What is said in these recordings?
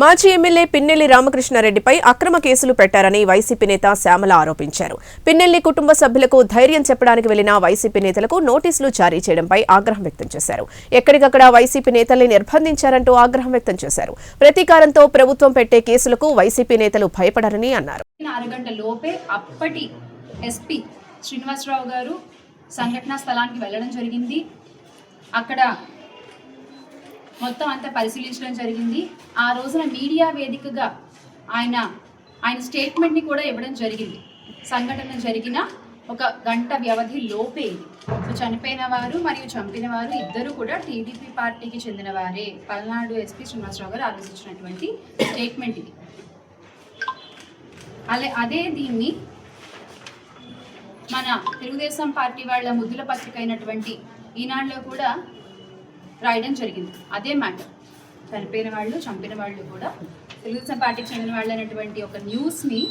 మాజీ ఎమ్మెల్యే పిన్నెల్లి రామకృష్ణారెడ్డిపై అక్రమ కేసులు పెట్టారని వైసీపీ నేత శ్యామల ఆరోపించారు. పిన్నెల్లి కుటుంబ సభ్యులకు ధైర్యం చెప్పడానికి వెళ్ళిన వైసీపీ నేతలకు నోటీసులు జారీ చేయడంపై ఆగ్రహం వ్యక్తం చేశారు. ఎక్కడికక్కడ వైసీపీ నేతల్ని నిర్బంధించారంటూ ఆగ్రహం వ్యక్తం చేశారు. ప్రతీకారంతో ప్రభుత్వం పెట్టే కేసులకు వైసీపీ నేతలు భయపడరని అన్నారు. లోపే అప్పటి ఎస్పీ శ్రీనివాసరావు గారు సంఘటనా స్థలానికి వెళ్ళడం జరిగింది. అక్కడ మొత్తం అంతా పరిశీలించడం జరిగింది. ఆ రోజున మీడియా వేదికగా ఆయన ఆయన స్టేట్మెంట్ని కూడా ఇవ్వడం జరిగింది. సంఘటన జరిగిన ఒక గంట వ్యవధి లోపే ఇది. సో చనిపోయిన వారు మరియు చంపిన వారు ఇద్దరు కూడా టీడీపీ పార్టీకి చెందిన వారే పల్నాడు ఎస్పీ శ్రీనివాసరావు గారు ఆలోచించినటువంటి స్టేట్మెంట్ ఇది. అలా అదే దీన్ని మన తెలుగుదేశం పార్టీ వాళ్ళ ముద్దుల పత్రిక అయినటువంటి ఈనాడులో కూడా రాయడం జరిగింది. అదే మ్యాటర్. చనిపోయిన వాళ్ళు చంపిన వాళ్ళు కూడా తెలుగుదేశం పార్టీకి చెందిన వాళ్ళు అనేటువంటి ఒక న్యూస్ని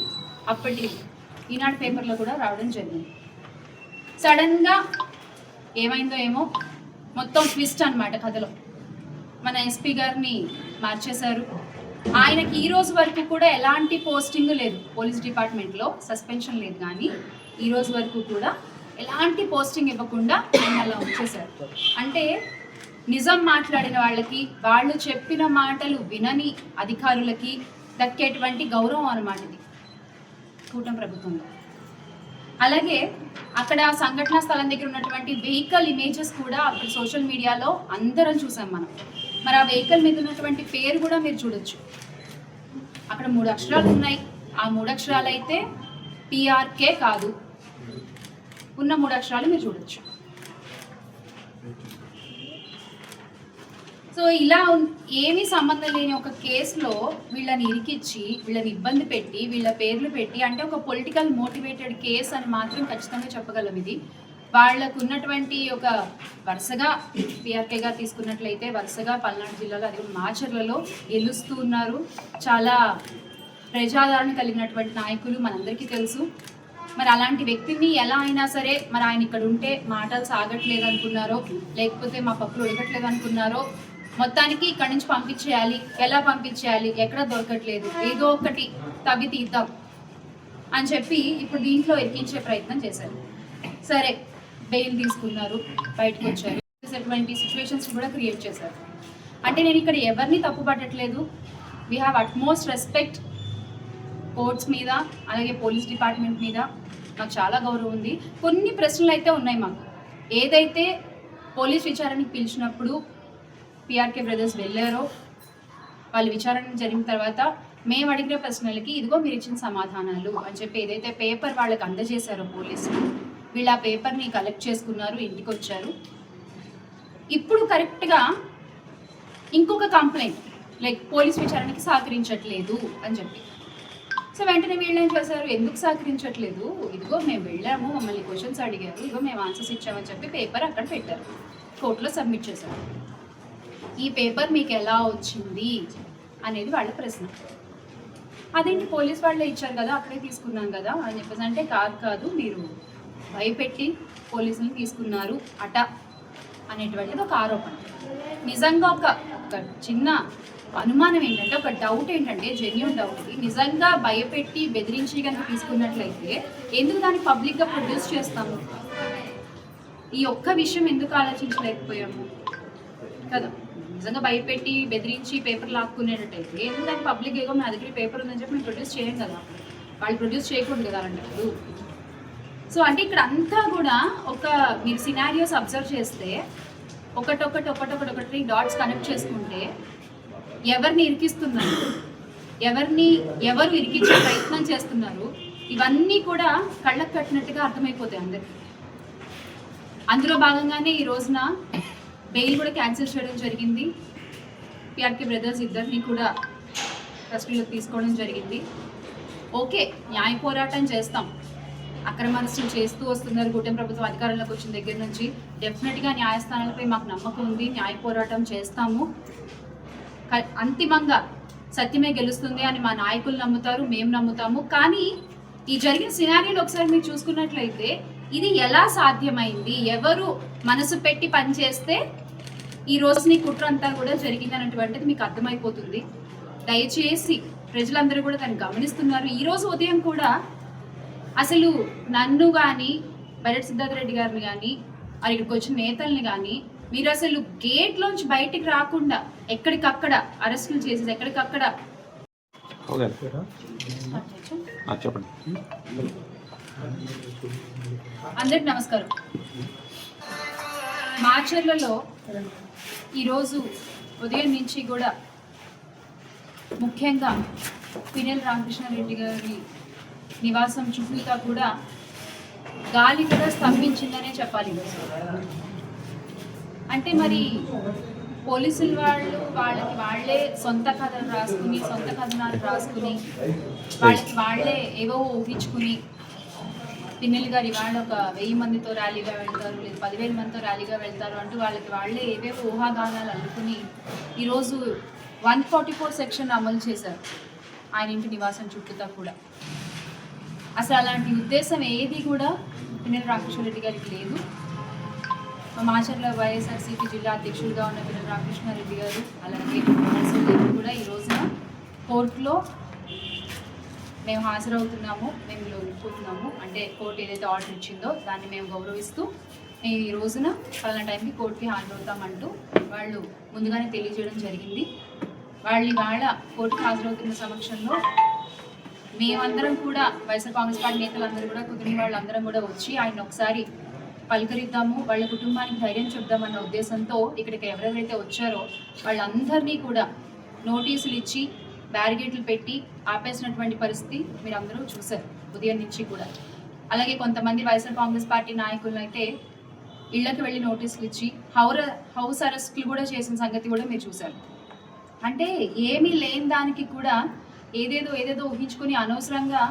అప్పటి ఈనాడు పేపర్లో కూడా రావడం జరిగింది. సడన్గా ఏమైందో ఏమో మొత్తం ట్విస్ట్ అనమాట కథలో. మన ఎస్పీ గారిని మార్చేశారు. ఆయనకి ఈ రోజు వరకు కూడా ఎలాంటి పోస్టింగ్ లేదు. పోలీస్ డిపార్ట్మెంట్లో సస్పెన్షన్ లేదు కానీ ఈ రోజు వరకు కూడా ఎలాంటి పోస్టింగ్ ఇవ్వకుండా ఆయన అలా వచ్చేసారు అంటే నిజం మాట్లాడిన వాళ్ళకి వాళ్ళు చెప్పిన మాటలు వినని అధికారులకి దక్కేటువంటి గౌరవం అనమాట ఇది. కూటమి ప్రభుత్వంలో. అలాగే అక్కడ సంఘటనా స్థలం దగ్గర ఉన్నటువంటి వెహికల్ ఇమేజెస్ కూడా అక్కడ సోషల్ మీడియాలో అందరం చూసాం మనం. మరి ఆ వెహికల్ మీద ఉన్నటువంటి పేరు కూడా మీరు చూడొచ్చు. అక్కడ మూడు అక్షరాలు ఉన్నాయి. ఆ మూడు అక్షరాలు అయితే పిఆర్కే కాదు. ఉన్న మూడు అక్షరాలు మీరు చూడొచ్చు. సో ఇలా ఏమీ సంబంధం లేని ఒక కేసులో వీళ్ళని ఇరికిచ్చి వీళ్ళని ఇబ్బంది పెట్టి వీళ్ళ పేర్లు పెట్టి అంటే ఒక పొలిటికల్ మోటివేటెడ్ కేసు అని మాత్రం ఖచ్చితంగా చెప్పగలం ఇది. వాళ్ళకు ఉన్నటువంటి ఒక వరుసగా పిఆర్కేగా తీసుకున్నట్లయితే వరుసగా పల్నాడు జిల్లాలో అది మాచర్లలో గెలుస్తూ ఉన్నారు. చాలా ప్రజాదరణ కలిగినటువంటి నాయకులు మనందరికీ తెలుసు. మరి అలాంటి వ్యక్తిని ఎలా అయినా సరే మరి ఆయన ఇక్కడ ఉంటే మాటలు సాగట్లేదు అనుకున్నారో లేకపోతే మా పప్పులు ఉడకట్లేదు అనుకున్నారో మొత్తానికి ఇక్కడి నుంచి పంపించేయాలి. ఎలా పంపించేయాలి? ఎక్కడ దొరకట్లేదు. ఏదో ఒకటి తవ్వి తీద్దాం అని చెప్పి ఇప్పుడు దీంట్లో ఎక్కించే ప్రయత్నం చేశారు. సరే బెయిల్ తీసుకున్నారు. బయటకు వచ్చారు. అటువంటి సిచ్యువేషన్స్ కూడా క్రియేట్ చేశారు. అంటే నేను ఇక్కడ ఎవరిని తప్పు పట్టట్లేదు. We have utmost respect courts మీద అలాగే పోలీస్ డిపార్ట్మెంట్ మీద. నాకు చాలా గౌరవం ఉంది. కొన్ని ప్రశ్నలు అయితే ఉన్నాయి మాకు. ఏదైతే పోలీస్ విచారణకి పిలిచినప్పుడు పిఆర్కే బ్రదర్స్ వెళ్ళారో. వాళ్ళు విచారణ జరిగిన తర్వాత మేము అడిగిన ప్రశ్నలకి ఇదిగో మీరు ఇచ్చిన సమాధానాలు అని చెప్పి ఏదైతే పేపర్ వాళ్ళకి అందజేశారో పోలీసులు వీళ్ళు ఆ పేపర్ని కలెక్ట్ చేసుకున్నారు ఇంటికి వచ్చారు ఇప్పుడు కరెక్ట్గా ఇంకొక కంప్లైంట్ లైక్ పోలీస్ విచారణకి సహకరించట్లేదు అని చెప్పి. సో వెంటనే వీళ్ళు ఏం చేశారు? ఎందుకు సహకరించట్లేదు? ఇదిగో మేము వెళ్ళాము మమ్మల్ని క్వశ్చన్స్ అడిగారు ఇదిగో మేము ఆన్సర్స్ ఇచ్చామని చెప్పి పేపర్ అక్కడ పెట్టారు. కోర్టులో సబ్మిట్ చేశారు. ఈ పేపర్ మీకు ఎలా వచ్చింది అనేది వాళ్ళ ప్రశ్న. అదేంటి పోలీస్ వాళ్ళే ఇచ్చారు కదా అక్కడే తీసుకున్నాం కదా అని చెప్పేసి అంటే కాదు కాదు మీరు భయపెట్టి పోలీసులను తీసుకున్నారు అట అనేటువంటిది ఒక ఆరోపణ. నిజంగా ఒక ఒక చిన్న అనుమానం ఏంటంటే ఒక డౌట్ ఏంటంటే జెన్యున్ డౌట్ నిజంగా భయపెట్టి బెదిరించి కనుక తీసుకున్నట్లయితే ఎందుకు దాన్ని పబ్లిక్గా ప్రొడ్యూస్ చేస్తాము? ఈ ఒక్క విషయం ఎందుకు ఆలోచించలేకపోయాము? కదా. నిజంగా భయపెట్టి బెదిరించి పేపర్ లాక్కునేటట్టయితే ఎందుకు పబ్లిక్ ఏగో మా దగ్గర పేపర్ ఉందని చెప్పి మేము ప్రొడ్యూస్ చేయం కదా. వాళ్ళు ప్రొడ్యూస్ చేయకూడదు కదా అలాంటప్పుడు. సో అంటే ఇక్కడ అంతా కూడా ఒక మీరు సినారియోస్ అబ్జర్వ్ చేస్తే ఒకటొకటి ఒకటొకటి ఒకటి డాట్స్ కనెక్ట్ చేసుకుంటే ఎవరిని ఇరికిస్తున్నారు? ఎవరిని ఎవరు ఇరికించే ప్రయత్నం చేస్తున్నారు? ఇవన్నీ కూడా కళ్ళకు కట్టినట్టుగా అర్థమైపోతాయి అందరికి. అందులో భాగంగానే ఈ రోజున బెయిల్ కూడా క్యాన్సిల్ చేయడం జరిగింది. పిఆర్కే బ్రదర్స్ ఇద్దరిని కూడా కస్టడీలోకి తీసుకోవడం జరిగింది. ఓకే న్యాయ పోరాటం చేస్తాం. అక్రమాస్తులు చేస్తూ వస్తున్నారు. కూటమి ప్రభుత్వం అధికారంలోకి వచ్చిన దగ్గర నుంచి డెఫినెట్గా న్యాయస్థానాలపై మాకు నమ్మకం ఉంది. న్యాయ పోరాటం చేస్తాము. అంతిమంగా సత్యమే గెలుస్తుంది అని మా నాయకులు నమ్ముతారు. మేము నమ్ముతాము. కానీ ఈ జరిగిన సినారియోలు ఒకసారి మీరు చూసుకున్నట్లయితే ఇది ఎలా సాధ్యమైంది? ఎవరు మనసు పెట్టి పనిచేస్తే ఈ రోజు నీ కుట్ర అంతా కూడా జరిగింది అనేటువంటిది మీకు అర్థమైపోతుంది. దయచేసి ప్రజలందరూ కూడా దాన్ని గమనిస్తున్నారు. ఈ రోజు ఉదయం కూడా అసలు నన్ను కానీ బైరెట్ సిద్ధార్థ రెడ్డి గారిని కానీ మరి ఇక్కడికి వచ్చిన నేతల్ని కానీ మీరు అసలు గేట్లోంచి బయటికి రాకుండా ఎక్కడికక్కడ అరెస్టులు చేసేది ఎక్కడికక్కడ? చెప్పండి. అందరికి నమస్కారం. మాచర్లలో ఈరోజు ఉదయం నుంచి కూడా ముఖ్యంగా పినెల్ రామకృష్ణారెడ్డి గారి నివాసం చుట్టూతా కూడా గాలి కూడా స్తంభించిందనే చెప్పాలి. అంటే మరి పోలీసులు వాళ్ళు వాళ్ళకి వాళ్ళే సొంత కథలు రాసుకుని సొంత కథనాలు రాసుకుని వాళ్ళకి వాళ్ళే ఏవో ఊహించుకుని పిన్నెల్లి గారు ఇవాళ ఒక వెయ్యి మందితో ర్యాలీగా వెళ్తారు లేదా పదివేల మందితో ర్యాలీగా వెళ్తారు అంటూ వాళ్ళకి వాళ్ళే ఏవేవో ఊహాగానాలు అల్లుకుని ఈరోజు వన్ ఫార్టీ ఫోర్ సెక్షన్ అమలు చేశారు ఆయన ఇంటి నివాసం చుట్టూతా కూడా. అసలు అలాంటి ఉద్దేశం ఏది కూడా పిన్నెల్లి రామకృష్ణారెడ్డి గారికి లేదు. మా మాచర్ల వైఎస్ఆర్సీపీ జిల్లా అధ్యక్షుడిగా ఉన్న పిల్లల రామకృష్ణారెడ్డి గారు అలాగే కూడా ఈ రోజున కోర్టులో మేము హాజరవుతున్నాము మేము లొంగిపోతున్నాము అంటే కోర్టు ఏదైతే ఆర్డర్ ఇచ్చిందో దాన్ని మేము గౌరవిస్తూ మేము ఈ రోజున పలానా టైంకి కోర్టుకి హాజరవుతామంటూ వాళ్ళు ముందుగానే తెలియజేయడం జరిగింది. వాళ్ళు ఇవాళ కోర్టుకి హాజరవుతున్న సమక్షంలో మేమందరం కూడా వైఎస్ఆర్ కాంగ్రెస్ పార్టీ నేతలందరూ కూడా కుటుంబ వాళ్ళందరం కూడా వచ్చి ఆయన ఒకసారి పలకరిద్దాము వాళ్ళ కుటుంబానికి ధైర్యం చెప్దామన్న ఉద్దేశంతో ఇక్కడికి ఎవరెవరైతే వచ్చారో వాళ్ళందరినీ కూడా నోటీసులు ఇచ్చి బ్యారిగేట్లు పెట్టి ఆపేసినటువంటి పరిస్థితి మీరు అందరూ చూశారు ఉదయం నుంచి కూడా. అలాగే కొంతమంది వైఎస్ఆర్ కాంగ్రెస్ పార్టీ నాయకులను అయితే ఇళ్ళకు వెళ్ళి నోటీసులు ఇచ్చి హౌర హౌస్ అరెస్ట్లు కూడా చేసిన సంగతి కూడా మీరు చూశారు. అంటే ఏమీ లేని దానికి కూడా ఏదేదో ఏదేదో ఊహించుకొని అనవసరంగా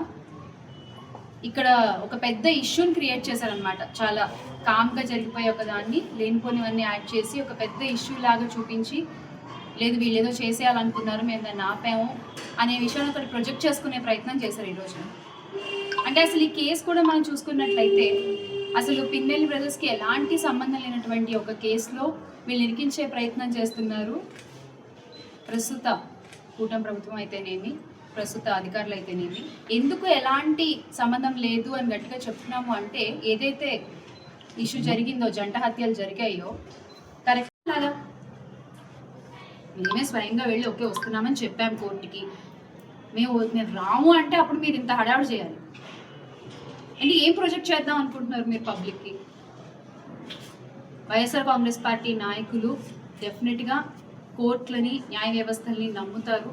ఇక్కడ ఒక పెద్ద ఇష్యూని క్రియేట్ చేశారనమాట చాలా కామ్గా జరిగిపోయే ఒక దాన్ని లేనిపోనివన్నీ యాడ్ చేసి ఒక పెద్ద ఇష్యూ లాగా చూపించి లేదు వీళ్ళు ఏదో చేసేయాలనుకున్నారు మేము దాన్ని ఆపాము అనే విషయాన్ని ఒకటి ప్రొజెక్ట్ చేసుకునే ప్రయత్నం చేశారు ఈరోజు అంటే అసలు ఈ కేసు కూడా మనం చూసుకున్నట్లయితే అసలు పిన్నెల్లి బ్రదర్స్కి ఎలాంటి సంబంధం లేనటువంటి ఒక కేసులో వీళ్ళు ఇరికించే ప్రయత్నం చేస్తున్నారు. ప్రస్తుత కూటమి ప్రభుత్వం అయితేనేమి ప్రస్తుత అధికారులు అయితేనేమి ఎందుకు ఎలాంటి సంబంధం లేదు అని గట్టిగా చెప్తున్నాము అంటే ఏదైతే ఇష్యూ జరిగిందో జంట హత్యలు జరిగాయో కరెక్ట్ లాగా మేమే స్వయంగా వెళ్ళి ఓకే వస్తున్నామని చెప్పాం కోర్టుకి. మేము మేము రాము అంటే అప్పుడు మీరు ఇంత హడావుడు చేయాలి. అంటే ఏం ప్రొజెక్ట్ చేద్దాం అనుకుంటున్నారు మీరు పబ్లిక్కి? వైఎస్ఆర్ కాంగ్రెస్ పార్టీ నాయకులు డెఫినెట్గా కోర్టులని న్యాయ వ్యవస్థల్ని నమ్ముతారు.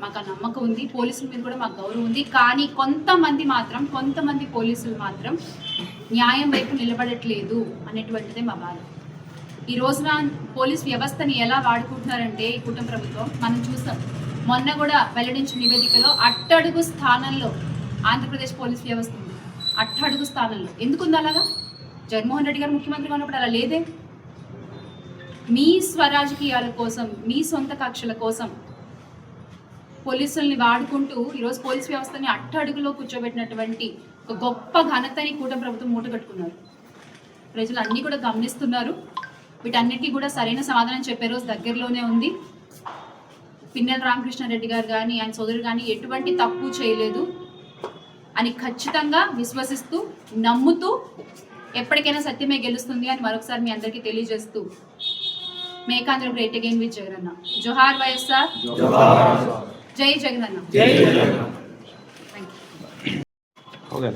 మాకు ఆ నమ్మకం ఉంది. పోలీసుల మీద కూడా మాకు గౌరవం ఉంది. కానీ కొంతమంది మాత్రం కొంతమంది పోలీసులు మాత్రం న్యాయం వైపు నిలబడట్లేదు అనేటువంటిదే మా బాధ. ఈ రోజున పోలీస్ వ్యవస్థని ఎలా వాడుకుంటున్నారంటే ఈ కుటుంబ ప్రభుత్వం మనం చూసాం. మొన్న కూడా వెల్లడించిన నివేదికలో అట్టడుగు స్థానంలో ఆంధ్రప్రదేశ్ పోలీస్ వ్యవస్థ ఉంది. అట్టడుగు స్థానంలో. ఎందుకుంది అలాగా? జగన్మోహన్ రెడ్డి గారు ముఖ్యమంత్రిగా ఉన్నప్పుడు అలా లేదే? మీ స్వరాజకీయాల కోసం మీ సొంత కక్షల కోసం పోలీసుల్ని వాడుకుంటూ ఈరోజు పోలీస్ వ్యవస్థని అట్టడుగులో కూర్చోబెట్టినటువంటి ఒక గొప్ప ఘనతని కూటమి ప్రభుత్వం మూటగట్టుకున్నారు. ప్రజలు అన్నీ కూడా గమనిస్తున్నారు. వీటన్నిటికీ కూడా సరైన సమాధానం చెప్పే రోజు దగ్గరలోనే ఉంది. పిన్నెల రామకృష్ణారెడ్డి గారు కానీ ఆయన సోదరుడు కానీ ఎటువంటి తప్పు చేయలేదు. అని ఖచ్చితంగా విశ్వసిస్తూ నమ్ముతూ ఎప్పటికైనా సత్యమే గెలుస్తుంది అని మరొకసారి మీ అందరికీ తెలియజేస్తూ మేకాంధ్ర గ్రేట్ అగైన్ విత్ జగనన్న. జోహార్ వైఎస్ఆర్ జై ఓకే.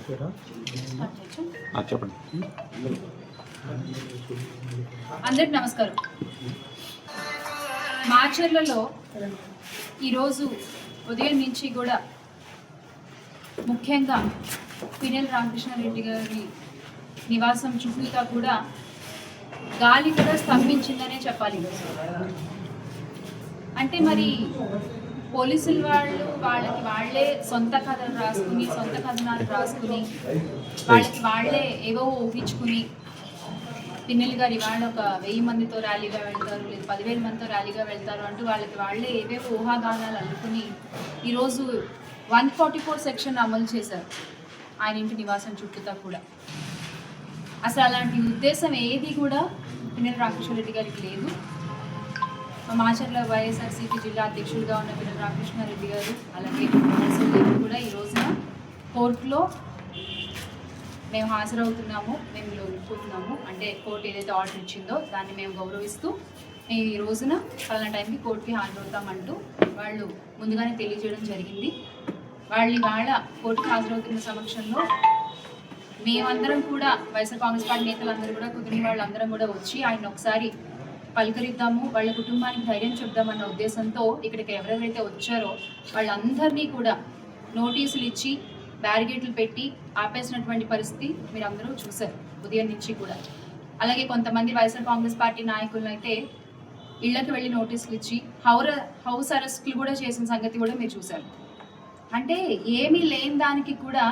ఆ, చెప్పండి. అందరికి నమస్కారం. మాచర్లలో ఈరోజు ఉదయం నుంచి కూడా ముఖ్యంగా పినెల్ రామకృష్ణారెడ్డి గారి నివాసం చుట్టూతా కూడా గాలి కూడా స్తంభించిందనే చెప్పాలి. అంటే మరి పోలీసులు వాళ్ళు వాళ్ళకి వాళ్ళే సొంత కథలు రాసుకుని సొంత కథనాలు రాసుకుని వాళ్ళకి వాళ్ళే ఏవో ఊహించుకుని పిన్నెల్ గారు ఇవాళ ఒక వెయ్యి మందితో ర్యాలీగా వెళ్తారు లేదా పదివేల మందితో ర్యాలీగా వెళ్తారు అంటూ వాళ్ళకి వాళ్ళే ఏవేవో ఊహాగానాలు అనుకుని ఈరోజు వన్ ఫార్టీ ఫోర్ సెక్షన్ అమలు చేశారు ఆయన ఇంటి నివాసం చుట్టూతా కూడా. అసలు అలాంటి ఉద్దేశం ఏది కూడా పిన్నెల రామకృష్ణారెడ్డి గారికి లేదు. మా మాచర్ల వైఎస్ఆర్సీపీ జిల్లా అధ్యక్షుడిగా ఉన్న పిల్లల రామకృష్ణారెడ్డి గారు అలాగే కూడా ఈ రోజున కోర్టులో మేము హాజరవుతున్నాము మేము లొంగిపోతున్నాము అంటే కోర్టు ఏదైతే ఆర్డర్ ఇచ్చిందో దాన్ని మేము గౌరవిస్తూ మేము ఈ రోజున పలానా టైంకి కోర్టుకి హాజరవుతామంటూ వాళ్ళు ముందుగానే తెలియజేయడం జరిగింది. వాళ్ళు వాళ్ళ కోర్టుకి హాజరవుతున్న సమక్షంలో మేమందరం కూడా వైఎస్ఆర్ కాంగ్రెస్ పార్టీ నేతలందరూ కూడా కుదిరిన వాళ్ళందరం కూడా వచ్చి ఆయన ఒకసారి పలకరిద్దాము వాళ్ళ కుటుంబానికి ధైర్యం చెప్దామన్న ఉద్దేశంతో ఇక్కడికి ఎవరెవరైతే వచ్చారో వాళ్ళందరినీ కూడా నోటీసులు ఇచ్చి బ్యారిగేట్లు పెట్టి ఆపేసినటువంటి పరిస్థితి మీరు అందరూ చూశారు ఉదయం నుంచి కూడా. అలాగే కొంతమంది వైఎస్ఆర్ కాంగ్రెస్ పార్టీ నాయకులను అయితే ఇళ్ళకు వెళ్ళి నోటీసులు ఇచ్చి హౌర హౌస్ అరెస్ట్లు కూడా చేసిన సంగతి కూడా మీరు చూశారు. అంటే ఏమీ లేని దానికి కూడా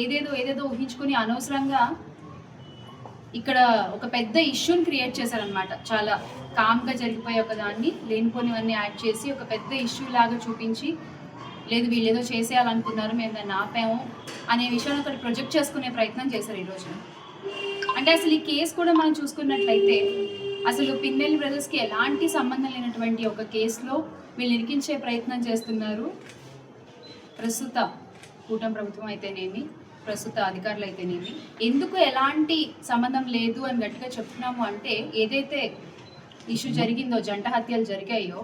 ఏదేదో ఏదేదో ఊహించుకొని అనవసరంగా ఇక్కడ ఒక పెద్ద ఇష్యూని క్రియేట్ చేశారనమాట చాలా కామ్గా జరిగిపోయే ఒక దాన్ని లేనిపోనివన్నీ యాడ్ చేసి ఒక పెద్ద ఇష్యూ లాగా చూపించి లేదు వీళ్ళు ఏదో చేసేయాలనుకున్నారు మేము దాన్ని ఆపాము అనే విషయాన్ని ఒకటి ప్రొజెక్ట్ చేసుకునే ప్రయత్నం చేశారు ఈరోజు అంటే అసలు ఈ కేసు కూడా మనం చూసుకున్నట్లయితే అసలు పిన్నెల్లి బ్రదర్స్కి ఎలాంటి సంబంధం లేనటువంటి ఒక కేసులో వీళ్ళు ఇరికించే ప్రయత్నం చేస్తున్నారు. ప్రస్తుత కూటమి ప్రభుత్వం అయితేనేమి ప్రస్తుత అధికారులు అయితేనేమి ఎందుకు ఎలాంటి సంబంధం లేదు అని గట్టిగా చెప్తున్నాము అంటే ఏదైతే ఇష్యూ జరిగిందో జంట హత్యలు జరిగాయో